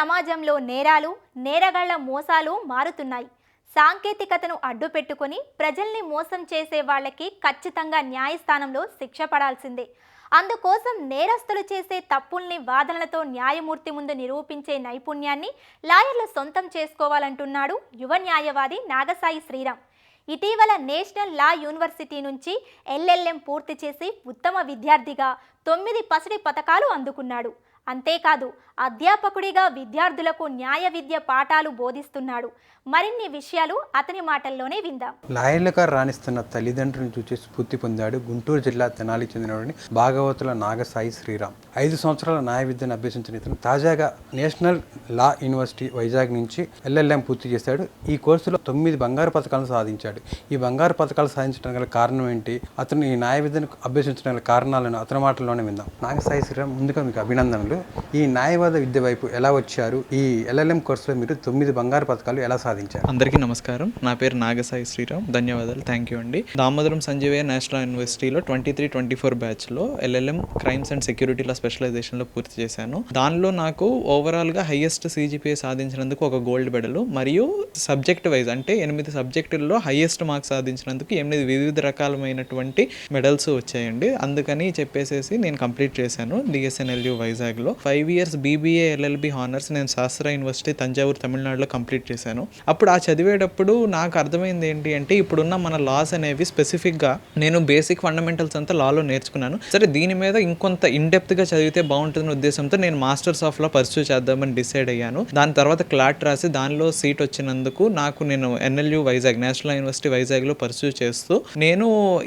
సమాజంలో నేరాలు నేరగాళ్ళ మోసాలు మారుతున్నాయి. సాంకేతికతను అడ్డుపెట్టుకుని ప్రజల్ని మోసం చేసే వాళ్ళకి ఖచ్చితంగా న్యాయస్థానంలో శిక్ష పడాల్సిందే. అందుకోసం నేరస్తులు చేసే తప్పుల్ని వాదనలతో న్యాయమూర్తి ముందు నిరూపించే నైపుణ్యాన్ని లాయర్లు సొంతం చేసుకోవాలంటున్నాడు యువ న్యాయవాది నాగసాయి శ్రీరామ్. ఇటీవల నేషనల్ లా యూనివర్సిటీ నుంచి ఎల్ఎల్ఎం పూర్తి చేసి ఉత్తమ విద్యార్థిగా తొమ్మిది పసిడి పథకాలు అందుకున్నాడు. అంతేకాదు అధ్యాపకుడిగా విద్యార్థులకు న్యాయ విద్య పాఠాలు బోధిస్తున్నాడు. మరిన్ని విషయాలు అతని మాటల్లోనే విందాం. లాయర్లుగా రాణిస్తున్న తల్లిదండ్రులను చూసి స్ఫూర్తి పొందాడు గుంటూరు జిల్లా తెనాలి చెందినవాడిని భాగవతుల నాగసాయి శ్రీరామ్. ఐదు సంవత్సరాల న్యాయ విద్యను అభ్యసించిన ఇతను తాజాగా నేషనల్ లా యూనివర్సిటీ వైజాగ్ నుంచి ఎల్ఎల్ఎం పూర్తి చేశాడు. ఈ కోర్సులో తొమ్మిది బంగారు పథకాలను సాధించాడు. ఈ బంగారు పథకాలు సాధించడం గల కారణం ఏంటి? అతను ఈ న్యాయ విద్యను అభ్యసించడం గల కారణాలను అతని మాటల్లోనే విందాం. నాగసాయి శ్రీరామ్ ముందుగా మీకు అభినందనలు. ఈ న్యాయవాద విద్య వైపు ఎలా వచ్చారు? ఈ ఎల్ఎల్ఎం కోర్సులో మీరు తొమ్మిది బంగారు పథకాలు ఎలా సాధించారు? అందరికీ నమస్కారం. నా పేరు నాగసాయి శ్రీరామ్. ధన్యవాదాలు. థ్యాంక్ యూ అండి. దామోదరం సంజీవయ్య నేషనల్ యూనివర్సిటీలో ట్వంటీ త్రీ ట్వంటీ ఫోర్ బ్యాచ్లో ఎల్ఎల్ఎం క్రైమ్స్ అండ్ సెక్యూరిటీల స్పెషలైజేషన్లో పూర్తి చేశాను. దానిలో నాకు ఓవరాల్గా హైయెస్ట్ సీజీపీఏ సాధించినందుకు ఒక గోల్డ్ మెడల్ మరియు సబ్జెక్ట్ వైజ్ అంటే ఎనిమిది సబ్జెక్టుల్లో హైయెస్ట్ మార్క్స్ సాధించినందుకు ఎనిమిది వివిధ రకాలమైనటువంటి మెడల్స్ వచ్చాయండి. అందుకని చెప్పేసేసి నేను కంప్లీట్ చేశాను. డిఎస్ఎన్ఎల్యూ వైజాగ్లో five years BBA LLB honours నేను శాస్త్ర యూనివర్సిటీ తంజావూరు తమిళనాడులో కంప్లీట్ చేశాను. అప్పుడు ఆ చదివేటప్పుడు నాకు అర్థమైంది ఏంటి అంటే ఇప్పుడున్న మన లాస్ అనేవి స్పెసిఫిక్గా నేను బేసిక్ ఫండమెంటల్స్ అంతా లాలో నేర్చుకున్నాను. సరే దీని మీద ఇంకొంత ఇన్డెప్త్గా చదివితే బాగుంటుందనే ఉద్దేశంతో నేను మాస్టర్స్ ఆఫ్ లా పర్సూ చేద్దామని డిసైడ్ అయ్యాను. దాని తర్వాత క్లాట్ రాసి దానిలో సీట్ వచ్చినందుకు నాకు నేను ఎన్ఎల్యూ వైజాగ్ నేషనల్ యూనివర్సిటీ వైజాగ్లో పర్సూ చేస్తూ నేను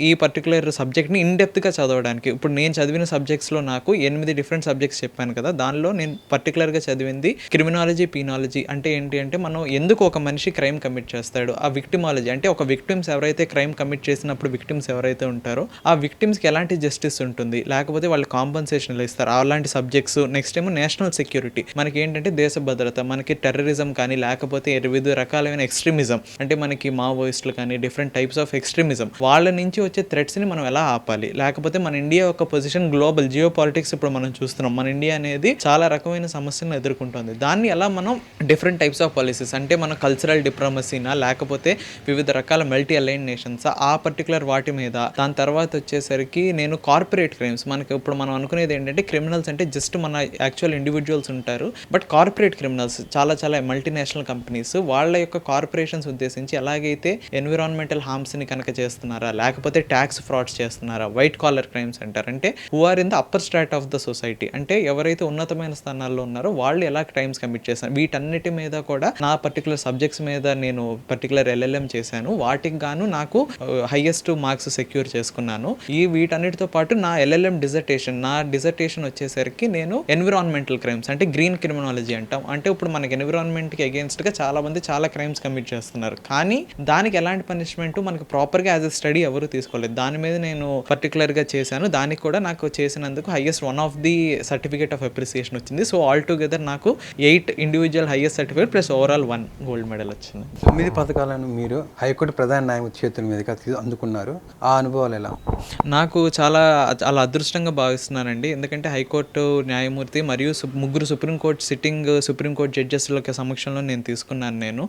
ఈ పర్టికులర్ సబ్జెక్ట్ని ఇన్డెప్త్గా చదవడానికి ఇప్పుడు నేను చదివిన సబ్జెక్ట్స్లో నాకు ఎనిమిది డిఫరెంట్ సబ్జెక్ట్స్ చెప్పాను. కదా దానిలో నేను పర్టికులర్గా చదివింది క్రిమినాలజీ పీనాలజీ అంటే ఏంటి అంటే మనం ఎందుకు ఒక మనిషి క్రైమ్ కమిట్ చేస్తాడు? ఆ విక్టిమాలజీ అంటే ఒక విక్టిమ్స్ ఎవరైతే క్రైమ్ కమిట్ చేసినప్పుడు విక్టిమ్స్ ఎవరైతే ఉంటారో ఆ విక్టిమ్స్కి ఎలాంటి జస్టిస్ ఉంటుంది? లేకపోతే వాళ్ళు కాంపన్సేషన్ ఇస్తారు? అలాంటి సబ్జెక్ట్స్ నెక్స్ట్ ఏమో నేషనల్ సెక్యూరిటీ మనకి ఏంటంటే దేశ భద్రత మనకి టెర్రరిజం కానీ లేకపోతే వివిధ రకాలైన ఎక్స్ట్రీమిజం అంటే మనకి మావోయిస్టులు కానీ డిఫరెంట్ టైప్స్ ఆఫ్ ఎక్స్ట్రీమిజం వాళ్ళ నుంచి వచ్చే థ్రెట్స్ని మనం ఎలా ఆపాలి? లేకపోతే మన ఇండియా యొక్క పొజిషన్ గ్లోబల్ జియో పాలిటిక్స్ ఇప్పుడు మనం చూస్తున్నాం. మన ఇండియా అనేది చాలా రకమైన సమస్యలను ఎదుర్కొంటుంది. దాన్ని ఎలా మనం డిఫరెంట్ టైప్స్ ఆఫ్ పాలసీస్ అంటే మన కల్చరల్ డిప్లొమసీనా లేకపోతే వివిధ రకాల మల్టీ అలైన్ నేషన్స్ ఆ పర్టికులర్ వాటి మీద దాని తర్వాత వచ్చేసరికి నేను కార్పొరేట్ క్రైమ్స్ మనకి ఇప్పుడు మనం అనుకునేది ఏంటంటే క్రిమినల్స్ అంటే జస్ట్ మన యాక్చువల్ ఇండివిజువల్స్ ఉంటారు. బట్ కార్పొరేట్ క్రిమినల్స్ చాలా చాలా మల్టీనేషనల్ కంపెనీస్ వాళ్ళ యొక్క కార్పొరేషన్స్ ఉద్దేశించి ఎలాగైతే ఎన్విరాన్మెంటల్ హార్మ్స్ని కనుక చేస్తున్నారా లేకపోతే ట్యాక్స్ ఫ్రాడ్స్ చేస్తున్నారా వైట్ కాలర్ క్రైమ్స్ అంటారు. అంటే who are in the upper strata of the society అంటే ఎవరైతే ఉన్నతమైన స్థానాల్లో ఉన్నారో వాళ్ళు ఎలా క్రైమ్స్ కమిట్ చేశాను వీటన్నిటి మీద కూడా నా పర్టికులర్ సబ్జెక్ట్స్ మీద నేను పర్టికులర్ ఎల్ఎల్ఎం చేశాను. వాటికి గాను నాకు హైయెస్ట్ మార్క్స్ సెక్యూర్ చేసుకున్నాను. ఈ వీటన్నిటితో పాటు నా ఎల్ఎల్ఎం డిజర్టేషన్ నా డిజర్టేషన్ వచ్చేసరికి నేను ఎన్విరాన్మెంటల్ క్రైమ్స్ అంటే గ్రీన్ క్రిమినాలజీ అంటాం. అంటే ఇప్పుడు మనకి ఎన్విరాన్మెంట్కి అగేన్స్ట్గా చాలా మంది చాలా క్రైమ్స్ కమిట్ చేస్తున్నారు. కానీ దానికి ఎలాంటి పనిష్మెంట్ మనకు ప్రాపర్గా యాజ్ ఎ స్టడీ ఎవరు తీసుకోలేదు. దాని మీద నేను పర్టికులర్గా చేశాను. దానికి కూడా నాకు చేసినందుకు highest one of the certificate of appreciation వచ్చింది. సో ఆల్ టుగెదర్ నాకు eight individual highest certificate plus overall one gold medal వచ్చింది. తొమ్మిది పథకాలను మీరు హైకోర్టు ప్రధాన న్యాయమూర్తి చేతుల మీదుగా అందుకున్నారు. ఆ అనుభవాలు ఎలా? నాకు చాలా చాలా అదృష్టంగా భావిస్తున్నానండి. ఎందుకంటే హైకోర్టు న్యాయమూర్తి మరియు ముగ్గురు సుప్రీంకోర్టు సిట్టింగ్ సుప్రీంకోర్టు జడ్జెస్ల యొక్క సమక్షంలో నేను తీసుకున్నాను నేను.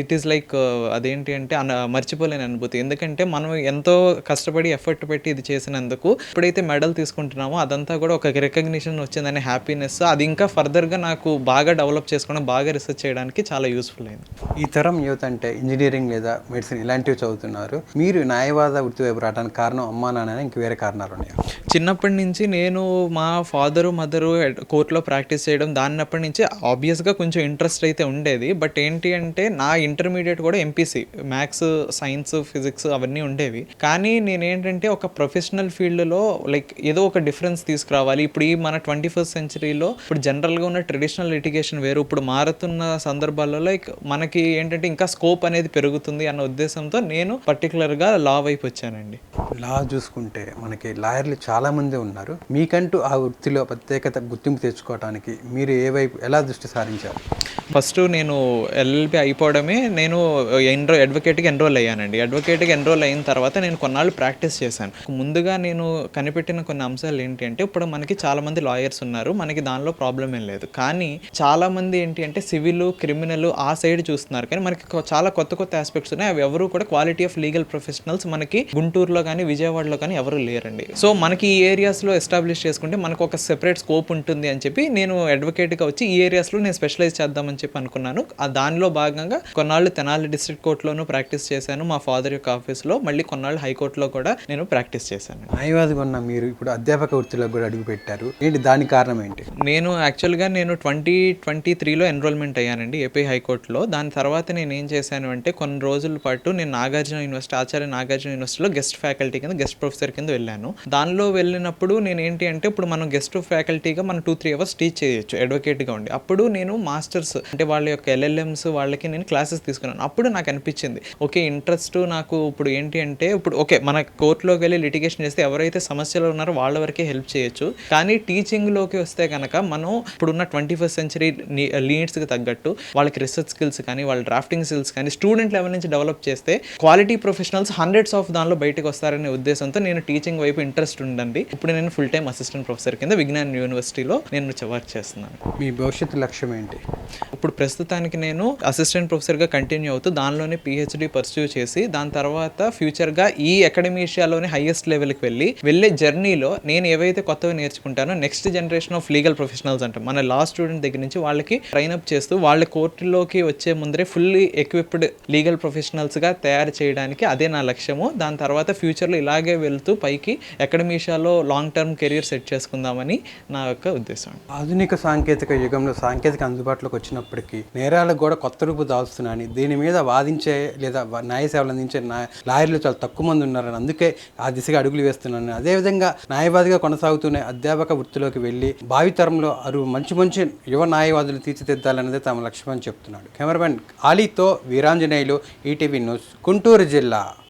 ఇట్ ఈస్ లైక్ అదేంటి అంటే మర్చిపోలేని అనుభూతి. ఎందుకంటే మనం ఎంతో కష్టపడి ఎఫర్ట్ పెట్టి ఇది చేసినందుకు ఎప్పుడైతే మెడల్ తీసుకుంటున్నామో అదంతా కూడా ఒక రికగ్నిషన్ వచ్చిందనే హ్యాపీనెస్ అది ఇంకా ఫర్దర్గా నాకు బాగా డెవలప్ చేసుకోవడం బాగా రీసెర్చ్ చేయడానికి చాలా యూస్ఫుల్ అయింది. ఈ తరం యువత అంటే ఇంజనీరింగ్ లేదా మెడిసిన్ ఇలాంటివి చదువుతున్నారు. మీరు న్యాయవాద వృత్తి వైపు రావడానికి కారణం అమ్మా నాన్న ఇంక వేరే కారణాలు ఉన్నాయా? చిన్నప్పటి నుంచి నేను మా ఫాదరు మదరు కోర్టులో ప్రాక్టీస్ చేయడం దాన్నప్పటి నుంచి ఆబ్వియస్గా కొంచెం ఇంట్రెస్ట్ అయితే ఉండేది. బట్ ఏంటి అంటే నా ఇంటర్మీడియట్ కూడా ఎంపీసీ మ్యాథ్స్ సైన్స్ ఫిజిక్స్ అవన్నీ ఉండేవి. కానీ నేనేంటంటే ఒక ప్రొఫెషనల్ ఫీల్డ్లో లైక్ ఏదో ఒక డిఫరెన్స్ తీసుకురావాలి. ఇప్పుడు ఈ మన ట్వంటీ ఫస్ట్ సెంచరీలో ఇప్పుడు జనరల్గా ఉన్న ట్రెడిషనల్ లిటిగేషన్ వేరు. ఇప్పుడు మారుతున్న సందర్భాల్లో లైక్ మనకి ఏంటంటే ఇంకా స్కోప్ అనేది పెరుగుతుంది అన్న ఉద్దేశంతో నేను పర్టికులర్గా లా వైపు వచ్చానండి. లా చూసుకుంటే మనకి లాయర్లు చాలామంది ఉన్నారు. మీకంటూ ఆ వృత్తిలో ప్రత్యేకత గుర్తింపు తెచ్చుకోవడానికి మీరు ఏ వైపు ఎలా దృష్టి సారించారు? ఫస్ట్ నేను ఎల్ఎల్బి అయిపోవడమే నేను ఎన్రో అడ్వకేట్కి ఎన్రోల్ అయ్యానండి. అడ్వకేట్కి ఎన్రోల్ అయిన తర్వాత నేను కొన్నాళ్ళు ప్రాక్టీస్ చేశాను. ముందుగా నేను కనిపెట్టిన కొన్ని అంశాలు ఏంటి అంటే ఇప్పుడు మనకి చాలామంది లాయర్స్ ఉన్నారు. మనకి దానిలో ప్రాబ్లం ఏం లేదు. కానీ చాలామంది ఏంటి అంటే సివిల్ క్రిమినల్ ఆ సైడ్ చూస్తున్నారు. కానీ మనకి చాలా కొత్త కొత్త ఆస్పెక్ట్స్ ఉన్నాయి. అవి ఎవరు కూడా క్వాలిటీ ఆఫ్ లీగల్ ప్రొఫెషనల్స్ మనకి గుంటూరులో కానీ విజయవాడలో కానీ ఎవరు లేరండి. సో మనకి ఈ ఏరియాస్లో ఎస్టాబ్లిష్ చేసుకుంటే మనకు ఒక సెపరేట్ స్కోప్ ఉంటుంది అని చెప్పి నేను అడ్వకేట్గా వచ్చి ఈ ఏరియాస్లో నేను స్పెషలైజ్ చేద్దామని చెప్పి అనుకున్నాను. ఆ దానిలో భాగంగా కొన్నాళ్ళు తెనాలి డిస్ట్రిక్ట్ కోర్టులోనూ ప్రాక్టీస్ చేశాను. మా ఫాదర్ యొక్క ఆఫీస్లో మళ్ళీ కొన్నాళ్ళు హైకోర్టులో కూడా నేను ప్రాక్టీస్ చేశాను. న్యాయవాదిగా ఉన్న మీరు ఇప్పుడు అధ్యాపక వృత్తిలో కూడా అడుగు పెట్టారు. ఏంటి దానికి కారణం ఏంటి? నేను యాక్చువల్గా నేను ట్వంటీ ట్వంటీ త్రీలో ఎన్రోల్మెంట్ అయ్యానండి ఏపీ హైకోర్టులో. దాని తర్వాత నేను ఏం చేశాను అంటే కొన్ని రోజుల పాటు నేను నాగార్జున యూనివర్సిటీ ఆచార్య నాగార్జున యూనివర్సిటీలో గెస్ట్ ఫ్యాకల్టీ కింద గెస్ట్ ప్రొఫెసర్ కింద వెళ్ళాను. దానిలో వెళ్ళినప్పుడు నేను ఏంటి అంటే ఇప్పుడు మనం గెస్ట్ ఫ్యాకల్టీగా మనం టూ త్రీ అవర్స్ టీచ్ చేయొచ్చు అడ్వకేట్గా ఉండి. అప్పుడు నేను మాస్టర్స్ అంటే వాళ్ళ యొక్క ఎల్ఎల్ఎమ్స్ వాళ్ళకి నేను క్లాసెస్ తీసుకున్నాను. అప్పుడు నాకు అనిపించింది ఓకే ఇంట్రెస్ట్ నాకు ఇప్పుడు ఏంటి అంటే ఇప్పుడు ఓకే మన కోర్టులోకి వెళ్ళి లిటిగేషన్ చేస్తే ఎవరైతే సమస్యలు ఉన్నారో వాళ్ళ వరకే హెల్ప్ చేయొచ్చు. కానీ టీచింగ్లోకి వస్తే కనుక మనం ఇప్పుడున్న ట్వంటీ ఫస్ట్ సెంచరీ లీడ్స్కి తగ్గట్టు వాళ్ళకి రీసెర్చ్ స్కిల్స్ కానీ వాళ్ళ డ్రాఫ్టింగ్ స్కిల్స్ కానీ స్టూడెంట్ లెవెల్ నుంచి డెవలప్ చేస్తే క్వాలిటీ ప్రొఫెషనల్స్ హండ్రెడ్స్ ఆఫ్ దానిలో బయటకు వస్తారనే ఉద్దేశంతో నేను టీచింగ్ వైపు ఇంట్రెస్ట్ ఉండండి ఇప్పుడు నేను ఫుల్ టైం అసిస్టెంట్ ప్రొఫెసర్ కింద విజ్ఞాన్ యూనివర్సిటీలో నేను వర్క్ చేస్తున్నాను. మీ భవిష్యత్తు లక్ష్యం ఏంటి? ఇప్పుడు ప్రస్తుతానికి నేను అసిస్టెంట్ ప్రొఫెసర్గా కంటిన్యూ అవుతూ దానిలోనే పిహెచ్డి పర్స్యూ చేసి దాని తర్వాత ఫ్యూచర్గా ఈ అకాడమీషియాలోనే హైయెస్ట్ లెవెల్కి వెళ్ళి వెళ్ళే జర్నీలో నేను ఏవైతే కొత్తవి నేర్చుకుంటానో next generation of legal professionals అంటాం. మన లా స్టూడెంట్ దగ్గర నుంచి వాళ్ళకి ట్రైన్ అప్ చేస్తూ వాళ్ళ కోర్టులోకి వచ్చే ముందరే ఫుల్లీ ఎక్విప్డ్ లీగల్ ప్రొఫెషనల్స్గా తయారు చేయడానికి అదే నా లక్ష్యము. దాని తర్వాత ఫ్యూచర్లో ఇలాగే వెళ్తూ పైకి అకాడమీషియాలో లాంగ్ టర్మ్ కెరీర్ సెట్ చేసుకుందామని నా యొక్క ఉద్దేశం. ఆధునిక సాంకేతిక యుగంలో సాంకేతిక అందుబాటులోకి వచ్చినప్పుడు ఉన్నప్పటికీ నేరాలకు కూడా కొత్త రూపు దాల్స్తున్నాయని దీని మీద వాదించే లేదా న్యాయ సేవలు అందించే లాయర్లు చాలా తక్కువ మంది ఉన్నారని అందుకే ఆ దిశగా అడుగులు వేస్తున్నాను అదేవిధంగా న్యాయవాదిగా కొనసాగుతూనే అధ్యాపక వృత్తిలోకి వెళ్ళి భావితరంలో అరు మంచి మంచి యువ న్యాయవాదులు తీర్చిదిద్దాలన్నదే తమ లక్ష్యం అని చెప్తున్నాడు. కెమెరామెన్ ఆలీతో వీరాంజనేయులు ఈటీవీ న్యూస్ గుంటూరు జిల్లా.